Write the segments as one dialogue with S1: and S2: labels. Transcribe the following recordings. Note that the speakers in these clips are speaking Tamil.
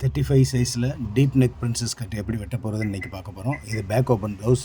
S1: தேர்ட்டி ஃபைவ் சைஸில் டீப் நெக் பிரின்சஸ் கட் எப்படி வெட்ட போகிறதுன்னு இன்றைக்கி பார்க்க போகிறோம் இது பேக் ஓப்பன் ப்ளவுஸ்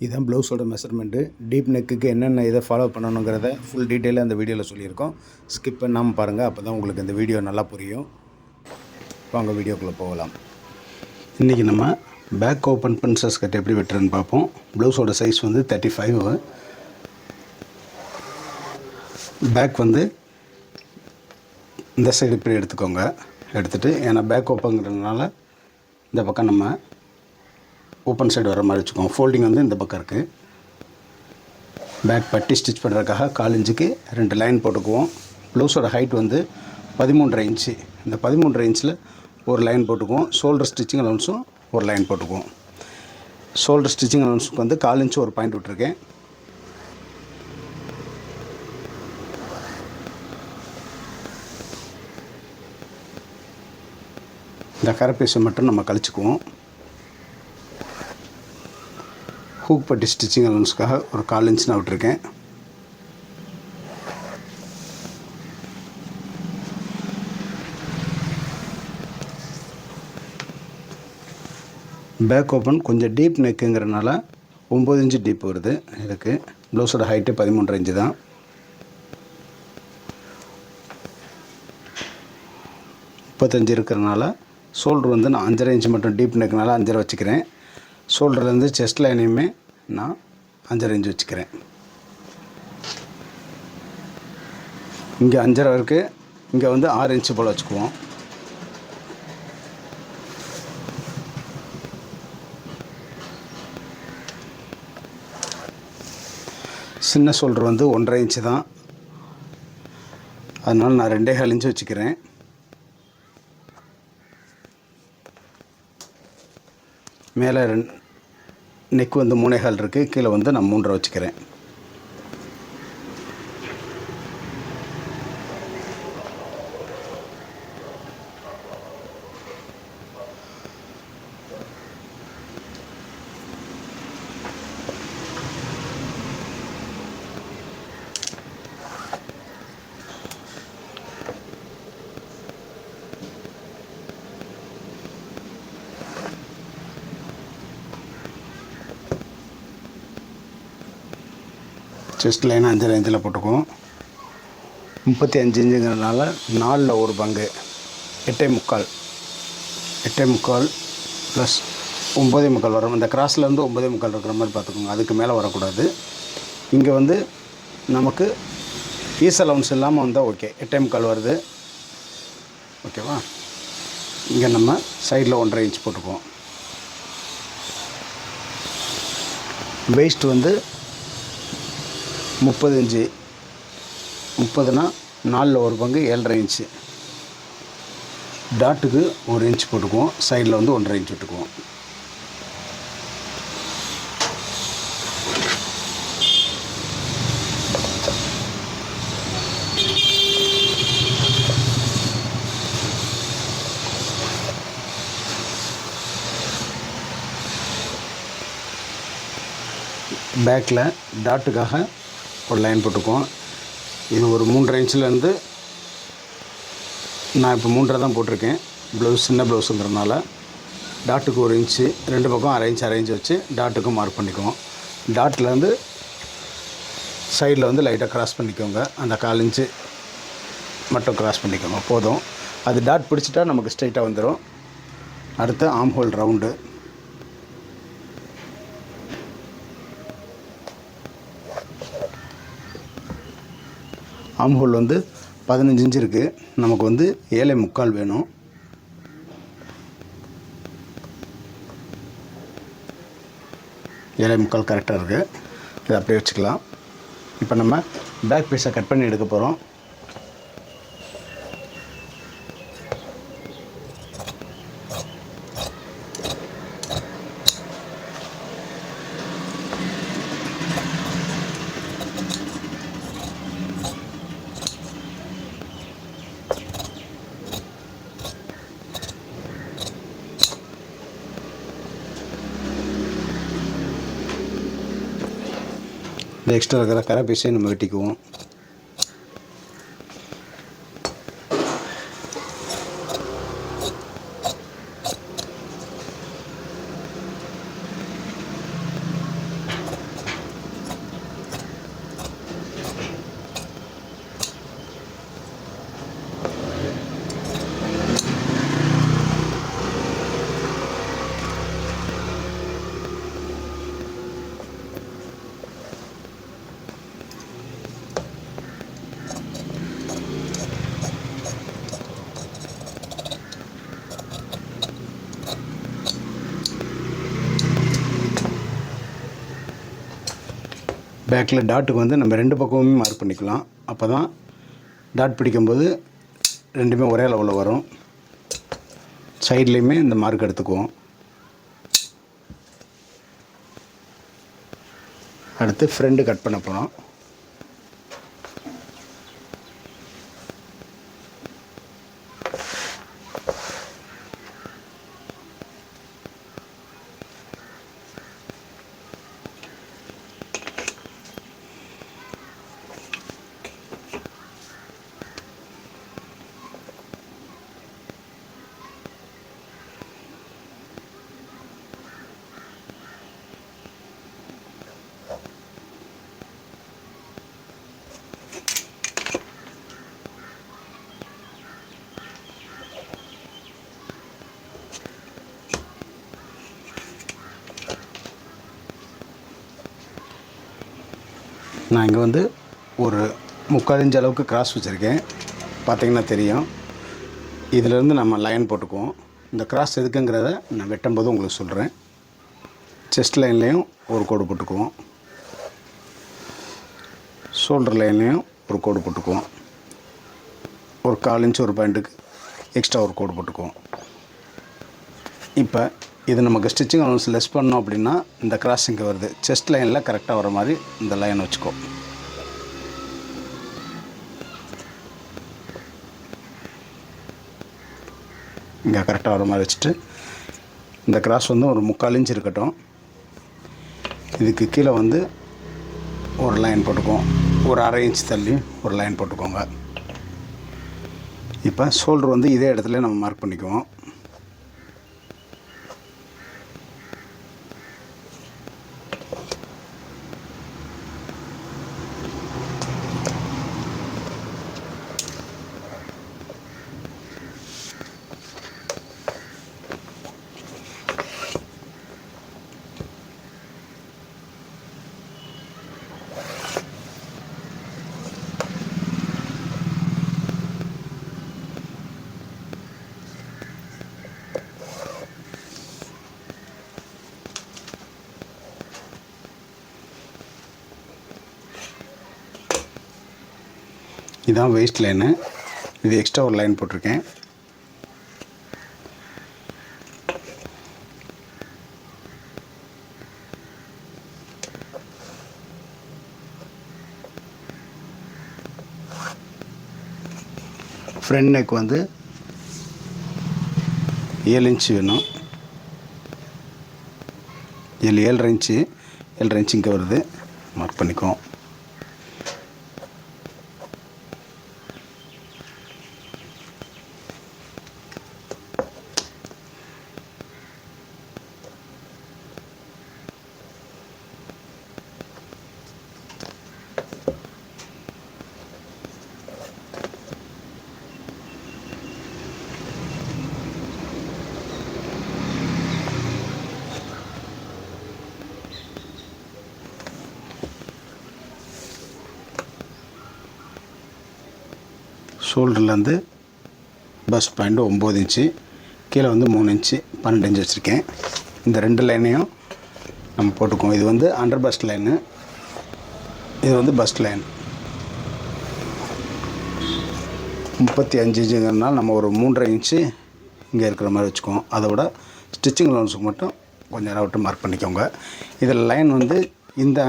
S1: இதுதான் ப்ளவுஸோட மெஷர்மெண்ட்டு டீப் நெக்குக்கு என்னென்ன இதை ஃபாலோ பண்ணணுங்கிறத ஃபுல் டீட்டெயிலாக அந்த வீடியோவில் சொல்லியிருக்கோம். ஸ்கிப் பண்ணாமல் பாருங்கள் அப்போ தான் உங்களுக்கு இந்த வீடியோ நல்லா புரியும். வாங்க வீடியோக்குள்ளே போகலாம். இன்றைக்கி நம்ம பேக் ஓப்பன் பிரின்சஸ் கட் எப்படி வெட்டுறேன்னு பார்ப்போம். ப்ளவுஸோட சைஸ் வந்து தேர்ட்டி ஃபைவ் பேக் வந்து இந்த சைடு இப்படி எடுத்துக்கோங்க. எடுத்துகிட்டு ஏன்னா பேக் ஓப்பங்கிறதுனால இந்த பக்கம் நம்ம ஓப்பன் சைடு வர மாதிரி வச்சுக்கோங்க. ஃபோல்டிங் வந்து இந்த பக்கம் இருக்குது பேக் பட்டி ஸ்டிச் பண்ணுறதுக்காக கால் இன்ச்சுக்கு ரெண்டு லைன் போட்டுக்குவோம். ப்ளவுஸோட ஹைட் வந்து பதிமூன்றரை இன்ச்சு. இந்த பதிமூன்றரை இன்ச்சில் ஒரு லைன் போட்டுக்குவோம். ஷோல்டர் ஸ்டிச்சிங் அலவுன்ஸும் ஒரு லைன் போட்டுக்குவோம். ஷோல்டர் ஸ்டிச்சிங் அலவுன்ஸுக்கு வந்து கால் இன்ச்சு ஒரு பாயிண்ட் விட்டுருக்கேன். இந்த கரப்பீஸை மட்டும் நம்ம கழிச்சுக்குவோம். ஹூக் பட்டி ஸ்டிச்சிங் அலவன்ஸ்க்காக ஒரு கால் இன்ச் நான் விட்டுருக்கேன். பேக் ஓப்பன் கொஞ்சம் டீப் நெக்குங்கிறனால ஒம்பது இன்ச்சு டீப் வருது. இதுக்கு ப்ளவுஸோட ஹைட்டு பதிமூன்று இன்ச்சு தான். முப்பத்தஞ்சு இருக்கிறனால ஷோல்டர் வந்து நான் அஞ்சரை இன்ச்சு மட்டும் டீப் நெக்குனால அஞ்சரை வச்சுக்கிறேன். ஷோல்டர்லேருந்து செஸ்ட் லைனையுமே நான் அஞ்சரை இன்ச்சு வச்சுக்கிறேன். இங்கே அஞ்சரை இருக்குது இங்கே வந்து ஆறு இன்ச்சு போல் வச்சுக்குவோம். சின்ன ஷோல்டர் வந்து ஒன்றரை இன்ச்சு தான். அதனால் நான் ரெண்டே கால் இன்ச்சு வச்சுக்கிறேன். மேலே ரெண் நெக் வந்து மூணே கால் இருக்குது கீழே வந்து நான் மூன்றரை வச்சுக்கிறேன். செஸ்ட் லைன் அஞ்சு ரேஞ்சில் போட்டுக்குவோம். முப்பத்தி அஞ்சு இன்ச்சுங்கிறதுனால நாலில் ஒரு பங்கு. எட்டே முக்கால். எட்டே முக்கால் ப்ளஸ் ஒம்பதே முக்கால் வரும். இந்த கிராஸ்லேருந்து ஒம்பதே முக்கால் இருக்கிற மாதிரி பார்த்துக்கோங்க. அதுக்கு மேலே வரக்கூடாது. இங்கே வந்து நமக்கு ஈஸ் அலவுன்ஸ் இல்லாமல் வந்தால் ஓகே எட்டே முக்கால் வருது. ஓகேவா இங்கே நம்ம சைடில் ஒன்றரை இன்ச் போட்டுக்குவோம். வேஸ்ட் வந்து முப்பது இன்ச்சு. முப்பதுனா நாலில் ஒரு பங்கு ஏழரை இன்ச்சு. டாட்டுக்கு ஒரு இன்ச் போட்டுக்குவோம். சைடில் வந்து ஒன்றரை இன்ச் விட்டுக்குவோம். பேக்கில் டாட்டுக்காக ஒரு லைன் போட்டுக்குவோம். இது ஒரு மூன்றரை இன்ச்சிலேருந்து நான் இப்போ மூன்றரை தான் போட்டிருக்கேன். ப்ளவுஸ் சின்ன ப்ளவுஸுங்கிறதுனால டாட்டுக்கு ஒரு இன்ச்சு ரெண்டு பக்கம் அரை இன்ச் அரை இன்ச் வச்சு டாட்டுக்கும் மார்க் பண்ணிக்குவோம். டாட்லேருந்து சைடில் வந்து லைட்டாக க்ராஸ் பண்ணிக்கோங்க. அந்த கால் இன்ச்சு மட்டும் க்ராஸ் பண்ணிக்கோங்க. போதும். அது டாட் பிடிச்சிட்டா நமக்கு ஸ்ட்ரைட்டாக வந்துடும் அடுத்து ஆம் ஹோல் ரவுண்டு ஆம் ஹோல் வந்து பதினஞ்சு இன்ச்சு இருக்குது நமக்கு வந்து ஏழை முக்கால் வேணும். ஏழை முக்கால் கரெக்டாக இருக்குது இதை அப்படியே வச்சுக்கலாம். இப்போ நம்ம பேக் பீஸை கட் பண்ணி எடுக்க போகிறோம் இந்த எக்ஸ்ட்ரா இருக்கிற கரை பீஸையும் நம்ம வெட்டிக்குவோம். பேக்கில் டாட்டுக்கு வந்து நம்ம ரெண்டு பக்கமுமே மார்க் பண்ணிக்கலாம். அப்போ தான் டாட் பிடிக்கும்போது ரெண்டுமே ஒரே லெவலில் வரும். சைட்லேயுமே இந்த மார்க் எடுத்துக்குவோம். அடுத்து ஃப்ரெண்டு கட் பண்ண போகிறோம் நான் இங்கே வந்து ஒரு முக்கால் இன்ச் அளவுக்கு கிராஸ் வச்சுருக்கேன். பார்த்தீங்கன்னா தெரியும். இதிலேருந்து நம்ம லைன் போட்டுக்குவோம். இந்த கிராஸ் எதுக்குங்கிறத நான் வெட்டும்போது உங்களுக்கு சொல்கிறேன் செஸ்ட் லைன்லேயும் ஒரு கோடு போட்டுக்குவோம். ஷோல்டர் லைன்லேயும் ஒரு கோடு போட்டுக்குவோம். ஒரு கால் இன்ச் ஒரு பாயிண்ட்டுக்கு எக்ஸ்ட்ரா ஒரு கோடு போட்டுக்குவோம். இப்போ இது நமக்கு ஸ்டிச்சிங் அலவன்ஸ் லெஸ் பண்ணோம் அப்படின்னா இந்த கிராஸ் இங்கே வருது. செஸ்ட் லைனில் கரெக்டாக வர மாதிரி இந்த லைன் வச்சுக்கோ. இங்கே கரெக்டாக வர மாதிரி வச்சுட்டு இந்த கிராஸ் வந்து ஒரு முக்கால் இன்ச் இருக்கட்டும். இதுக்கு கீழே வந்து ஒரு லைன் போட்டுக்குவோம். ஒரு அரை இன்ச் தள்ளி ஒரு லைன் போட்டுக்கோங்க. இப்போ ஷோல்டர் வந்து இதே இடத்துல நம்ம மார்க் பண்ணிக்குவோம். இதான் வேஸ்ட் லைனு இது எக்ஸ்ட்ரா ஒரு லைன் போட்டிருக்கேன். ஃப்ரண்ட் நெக் வந்து ஏழு இன்ச்சு வேணும். ஏழு ஏழரை இன்ச்சு ஏழரை இன்ச்சு இங்கே வருது. மார்க் பண்ணிக்குவோம் ஷோல்டர்லேருந்து பஸ் பாயிண்ட் ஒம்பது இன்ச்சு கீழே வந்து மூணு இன்ச்சு பன்னெண்டு இன்ச்சு வச்சுருக்கேன். இந்த ரெண்டு லைனையும் நம்ம போட்டுக்குவோம். இது வந்து அண்டர் பஸ்ட் லைனு இது வந்து பஸ்ட் லைன் முப்பத்தி அஞ்சு இன்ச்சுங்கிறதுனால நம்ம ஒரு மூன்றரை இன்ச்சு இங்கே இருக்கிற மாதிரி வச்சுக்குவோம். அதை விட ஸ்டிச்சிங் லோன்ஸுக்கு மட்டும் கொஞ்சம் நேரம் விட்டு மார்க் பண்ணிக்கோங்க. இதில் லைன் வந்து இந்த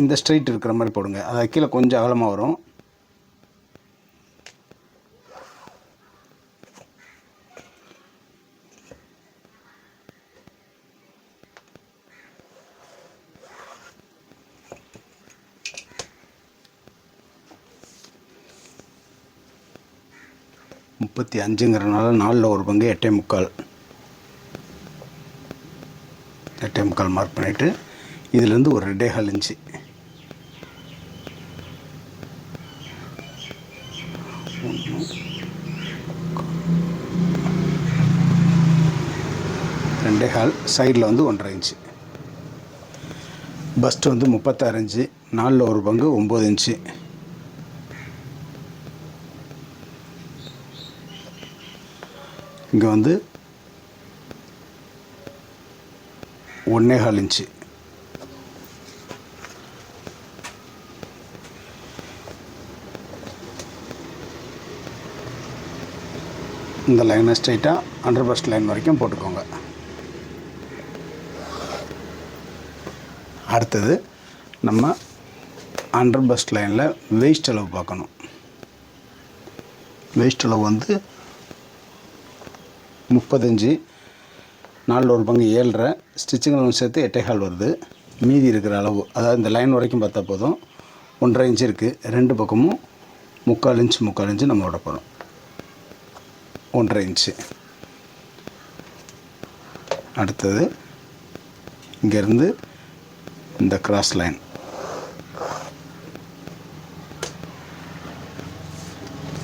S1: இந்த ஸ்ட்ரைட் இருக்கிற மாதிரி போடுங்க. அது கீழே கொஞ்சம் அகலமாக வரும். முப்பத்தி அஞ்சுங்கிறனால நாலில் ஒரு பங்கு எட்டே முக்கால். எட்டே முக்கால் மார்க் பண்ணிவிட்டு இதுலேருந்து ஒரு ரெண்டே கால் இன்ச்சு. ரெண்டே கால் சைடில் வந்து ஒன்றரை இன்ச்சு. பஸ்ட் வந்து முப்பத்தாறு இன்ச்சு நாலில் ஒரு பங்கு ஒம்பது இன்ச்சு. இங்கே வந்து ஒன்றே கால் இன்ச்சு. இந்த லைனை ஸ்ட்ரைட்டாக அண்டர் பஸ்ட் லைன் வரைக்கும் போட்டுக்கோங்க. அடுத்தது நம்ம அண்டர் பஸ்ட் லைனில் வேஸ்ட் அளவு பார்க்கணும். வேஸ்ட் அளவு வந்து முப்பத்தஞ்சு. நாலில் ஒரு பங்கு ஏழரை. ஸ்டிச்சிங்கெல்லாம் சேர்த்து எட்டே வருது. மீதி இருக்கிற அளவு அதாவது இந்த லைன் வரைக்கும் பார்த்தா போதும். ஒன்றரை இன்ச்சு இருக்குது ரெண்டு பக்கமும் முக்கால் இன்ச்சு முக்கால் இன்ச்சு நம்ம விட போகிறோம் ஒன்றரை இன்ச்சு அடுத்தது இங்கேருந்து இந்த கிராஸ் லைன்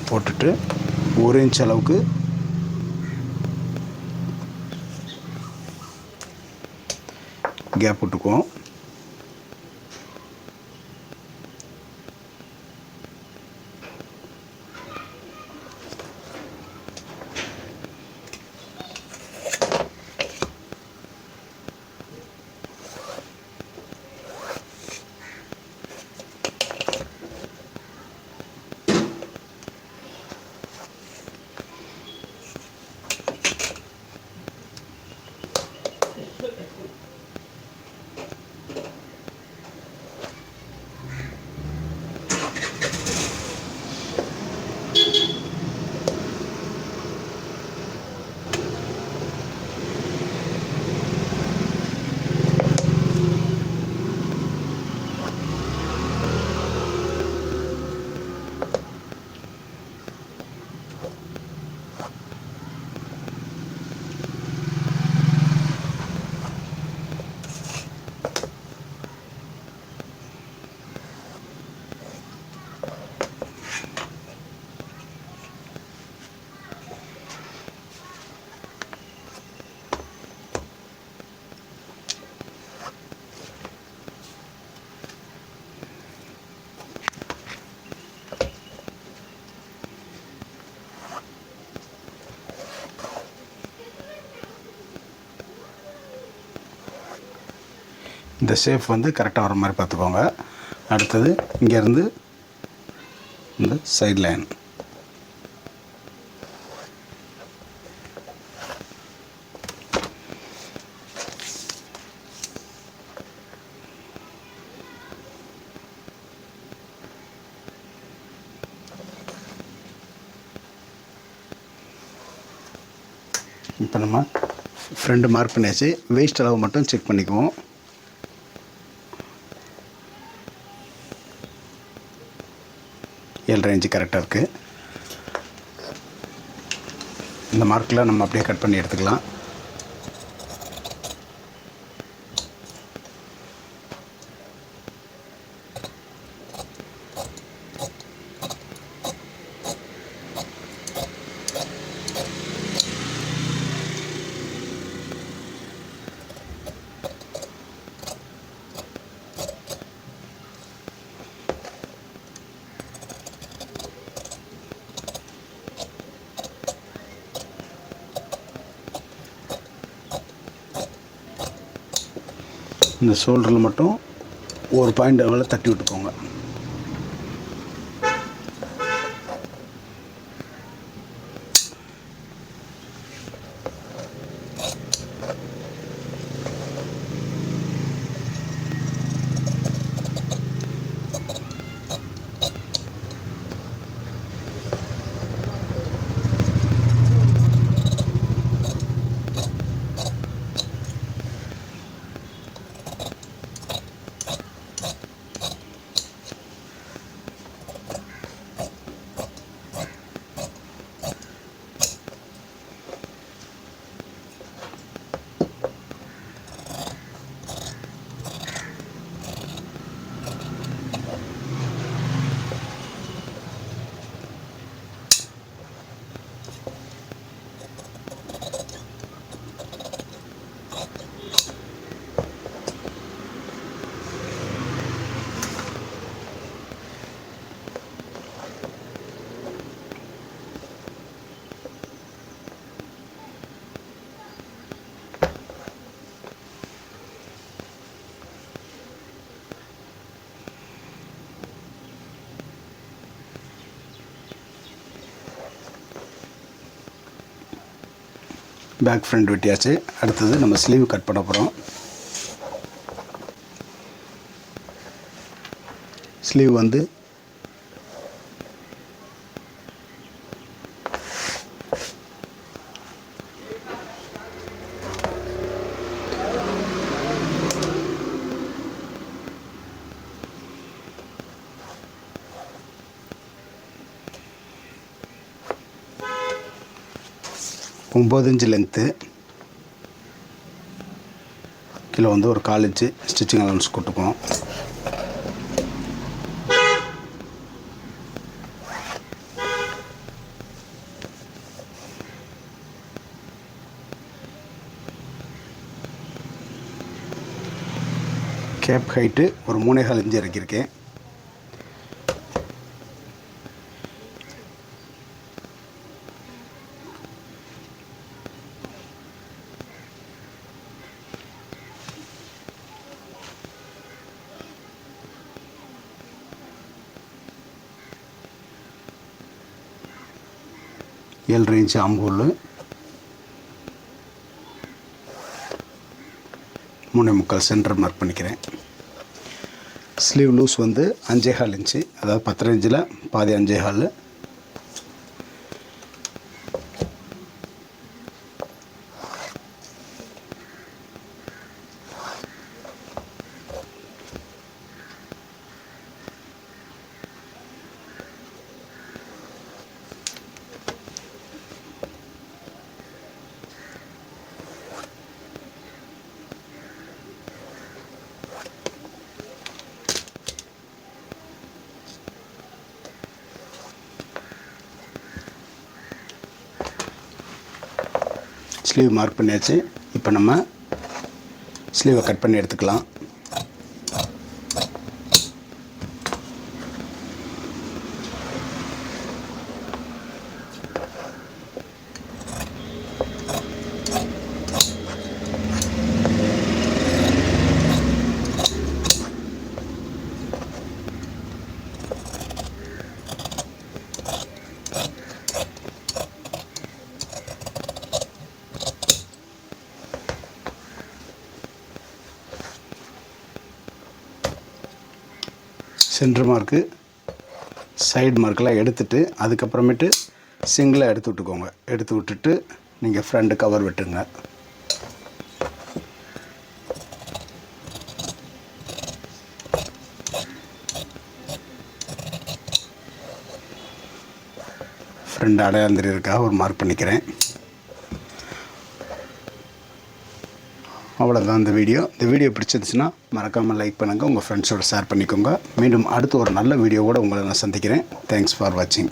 S1: போட்டுட்டு ஒரு இன்ச் அளவுக்கு கேப் விட்டுக்குவோம் இந்த ஷேப் வந்து கரெக்டாக வர மாதிரி பார்த்துக்கோங்க. அடுத்தது இங்கேருந்து இந்த சைட் லைன் இப்போ நம்ம ஃப்ரெண்டு மார்க் பண்ணியாச்சு. வேஸ்ட் அளவு மட்டும் செக் பண்ணிக்குவோம். ஏழரை இன்ச்சு கரெக்டாக இருக்குது இந்த மார்க்கில் நம்ம அப்படியே கட் பண்ணி எடுத்துக்கலாம். இந்த ஷோல்டரில் மட்டும் ஒரு பாயிண்ட் அளவில் தட்டி விட்டுக்கோங்க. பேக் ஃப்ரண்ட் வெட்டியாச்சு. அடுத்தது நம்ம ஸ்லீவ் கட் பண்ண போகிறோம் ஸ்லீவ் வந்து ஒம்பது இன்ச்சு லென்த்து கீழே வந்து ஒரு கால் இன்ச்சு ஸ்டிச்சிங் அலவன்ஸ் கொடுத்துக்குவோம் கேப் ஹைட்டு ஒரு மூணே கால் இன்ச்சு இறக்கியிருக்கேன். ஏழரை இன்ச்சு ஆம்பூல் மூணே முக்கால் சென்டர் மார்க் பண்ணிக்கிறேன். ஸ்லீவ் லூஸ் வந்து அஞ்சே ஹால் இன்ச்சு அதாவது பத்தரை இன்ச்சில் பாதி அஞ்சே ஹாலு ஸ்லீவ் மார்க் பண்ணியாச்சு. இப்போ நம்ம ஸ்லீவை கட் பண்ணி எடுத்துக்கலாம். சென்ட்ரு மார்க்கு சைடு மார்க்கெலாம் எடுத்துட்டு அதுக்கப்புறமேட்டு சிங்கிளாக எடுத்து விட்டுக்கோங்க. எடுத்து விட்டுட்டு நீங்கள் ஃப்ரண்ட் கவர் வெட்டுங்க ஃப்ரெண்ட் அடையாந்திரிக்காக ஒரு மார்க் பண்ணிக்கிறேன். அவ்வளோதான் இந்த வீடியோ. இந்த வீடியோ பிடிச்சிருந்துச்சுன்னா மறக்காமல் லைக் பண்ணுங்கள் உங்கள் ஃப்ரெண்ட்ஸோட ஷேர் பண்ணிக்கோங்க. மீண்டும் அடுத்து ஒரு நல்ல வீடியோவோடு உங்களை நான் சந்திக்கிறேன். தேங்க்ஸ் ஃபார் வாட்சிங்